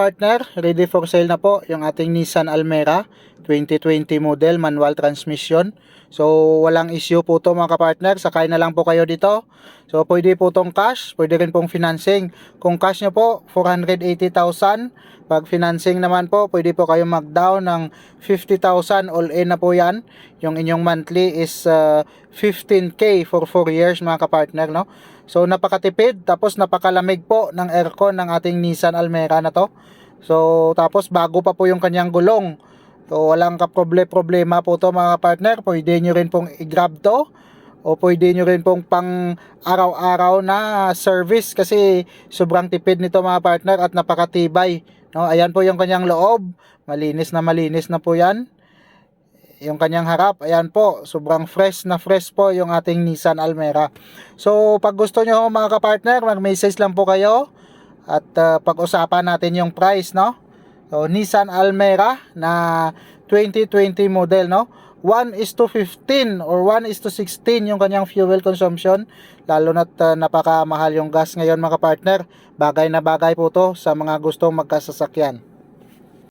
Partner, ready for sale na po yung ating Nissan Almera 2020 model manual transmission. So walang issue po to mga kapartner, sakay na lang po kayo dito. So pwede po tong cash, pwede rin pong financing. Kung cash nyo po, 480,000. Pag financing naman po, pwede po kayo mag-down ng 50,000 all in na po yan. Yung inyong monthly is uh, 15k for 4 years mga kapartner no. So napakatipid tapos napakalamig po ng aircon ng ating Nissan Almera na to. So tapos bago pa po yung kanyang gulong. So walang kaproble-problema po to mga partner. Pwede nyo rin pong i-grab to o pwede nyo rin pong pang araw-araw na service kasi sobrang tipid nito mga partner at napakatibay. No, ayan po yung kanyang loob. Malinis na malinis na po yan. Yung kanyang harap, ayan po, sobrang fresh na fresh po yung ating Nissan Almera. So, pag gusto nyo mga kapartner, mag-message lang po kayo at uh, pag-usapan natin yung price, no? So, Nissan Almera na 2020 model, no? 1 is to 15 or 1 is to 16 yung kanyang fuel consumption. Lalo na't uh, napakamahal yung gas ngayon mga partner. Bagay na bagay po to sa mga gustong magkasasakyan.